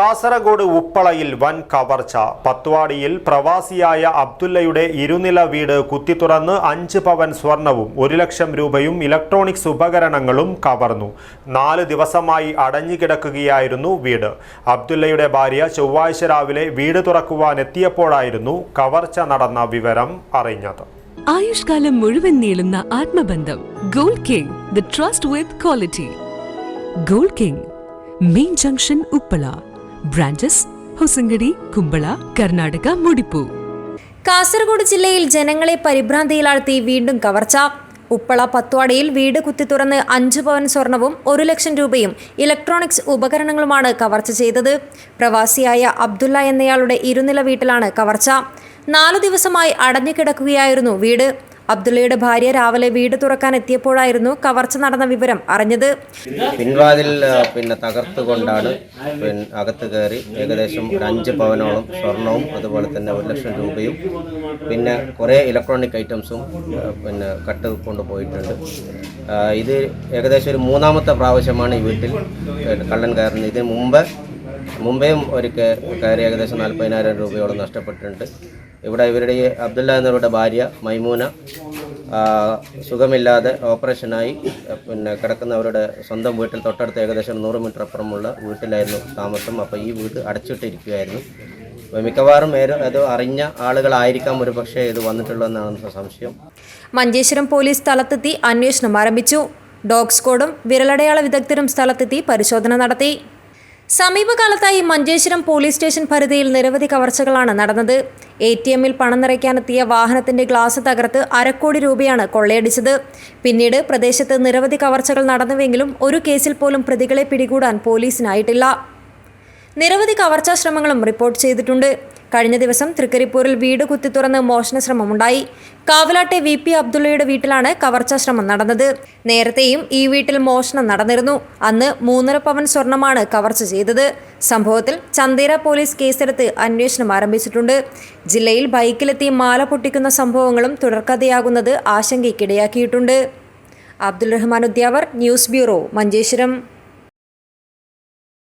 കാസർഗോഡ് ഉപ്പളയിൽ വൻ കവർച്ച. പത്വാടിയിൽ പ്രവാസിയായ അബ്ദുല്ലയുടെ ഇരുനില വീട് കുത്തിത്തുറന്ന് അഞ്ച് പവൻ സ്വർണവും ഒരു ലക്ഷം രൂപയും ഇലക്ട്രോണിക്സ് ഉപകരണങ്ങളും കവർന്നു. നാല് ദിവസമായി അടഞ്ഞുകിടക്കുകയായിരുന്നു വീട്. അബ്ദുല്ലയുടെ ഭാര്യ ചൊവ്വാഴ്ച രാവിലെ വീട് തുറക്കുവാനെത്തിയപ്പോഴായിരുന്നു കവർച്ച നടന്ന വിവരം അറിഞ്ഞത്. ആയുഷ്കാലം മുഴുവൻ നീളുന്ന ആത്മബന്ധം. Gold king trust with quality. Gold king main junction Uppala. Branches Hosangadi Kumbla Karnataka മുടിപ്പു. Kasaragod ജില്ലയിൽ ജനങ്ങളെ പരിഭ്രാന്തിയിലാഴ്ത്തി വീണ്ടും കവർച്ച. ഉപ്പള പത്വാടയിൽ വീട് കുത്തി തുറന്ന് അഞ്ച് പവൻ സ്വർണവും ഒരു ലക്ഷം രൂപയും ഇലക്ട്രോണിക്സ് ഉപകരണങ്ങളുമാണ് കവർച്ച ചെയ്തത്. പ്രവാസിയായ അബ്ദുള്ള എന്നയാളുടെ ഇരുനില വീട്ടിലാണ് കവർച്ച. നാലു ദിവസമായി അടഞ്ഞു കിടക്കുകയായിരുന്നു വീട്. അബ്ദുള്ളയുടെ ഭാര്യ രാവിലെ വീട് തുറക്കാൻ എത്തിയപ്പോഴായിരുന്നു കവർച്ച നടന്ന വിവരം അറിഞ്ഞത്. പിൻവാതിൽ പിന്നെ തകർത്തുകൊണ്ടാണ് അകത്ത് കയറി ഏകദേശം ഒരു അഞ്ച് പവനോളം സ്വർണവും അതുപോലെ തന്നെ ഒരു ലക്ഷം രൂപയും പിന്നെ കുറേ ഇലക്ട്രോണിക് ഐറ്റംസും പിന്നെ കട്ട് കൊണ്ടുപോയിട്ടുണ്ട്. ഇത് ഏകദേശം ഒരു മൂന്നാമത്തെ പ്രാവശ്യമാണ് ഈ വീട്ടിൽ കള്ളൻ കയറുന്നത്. ഇതിന് മുമ്പ് മുമ്പേയും ഒരു കയറി ഏകദേശം നാൽപ്പതിനായിരം രൂപയോളം നഷ്ടപ്പെട്ടിട്ടുണ്ട്. ഇവിടെ ഇവരുടെ അബ്ദുല്ല എന്നവരുടെ ഭാര്യ മൈമൂന സുഖമില്ലാതെ ഓപ്പറേഷനായി പിന്നെ കിടക്കുന്നവരുടെ സ്വന്തം വീട്ടിൽ തൊട്ടടുത്ത് ഏകദേശം നൂറ് മീറ്റർ അപ്പുറമുള്ള വീട്ടിലായിരുന്നു താമസം. അപ്പോൾ ഈ വീട് അടച്ചിട്ടിരിക്കുകയായിരുന്നു. മിക്കവാറും അത് അറിഞ്ഞ ആളുകളായിരിക്കാം ഒരു പക്ഷേ ഇത് വന്നിട്ടുള്ളതെന്നാണ് സംശയം. മഞ്ചേശ്വരം പോലീസ് സ്ഥലത്തെത്തി അന്വേഷണം ആരംഭിച്ചു. ഡോഗ് സ്ക്വാഡും വിരലടയാള വിദഗ്ധരും സ്ഥലത്തെത്തി പരിശോധന നടത്തി. സമീപകാലത്തായി മഞ്ചേശ്വരം പോലീസ് സ്റ്റേഷൻ പരിധിയിൽ നിരവധി കവർച്ചകളാണ് നടന്നത്. എ ടി എമ്മിൽ പണം നിറയ്ക്കാനെത്തിയ വാഹനത്തിന്റെ ഗ്ലാസ് തകർത്ത് അരക്കോടി രൂപയാണ് കൊള്ളയടിച്ചത്. പിന്നീട് പ്രദേശത്ത് നിരവധി കവർച്ചകൾ നടന്നുവെങ്കിലും ഒരു കേസിൽ പോലും പ്രതികളെ പിടികൂടാൻ പോലീസിനായിട്ടില്ല. നിരവധി കവർച്ചാ ശ്രമങ്ങളും റിപ്പോർട്ട് ചെയ്തിട്ടുണ്ട്. കഴിഞ്ഞ ദിവസം തൃക്കരിപ്പൂരിൽ വീട് കുത്തിത്തുറന്ന് മോഷണ ശ്രമമുണ്ടായി. കാവലാട്ടെ വി പി അബ്ദുള്ളയുടെ വീട്ടിലാണ് കവർച്ചാ ശ്രമം നടന്നത്. നേരത്തെയും ഈ വീട്ടിൽ മോഷണം നടന്നിരുന്നു. അന്ന് മൂന്നര പവൻ സ്വർണമാണ് കവർച്ച ചെയ്തത്. സംഭവത്തിൽ ചന്തേര പോലീസ് കേസെടുത്ത് അന്വേഷണം ആരംഭിച്ചിട്ടുണ്ട്. ജില്ലയിൽ ബൈക്കിലെത്തി മാല പൊട്ടിക്കുന്ന സംഭവങ്ങളും തുടർക്കഥയാകുന്നത് ആശങ്കയ്ക്കിടയാക്കിയിട്ടുണ്ട്. Abdul Rahman Udyavar news bureau Manjeshwaram.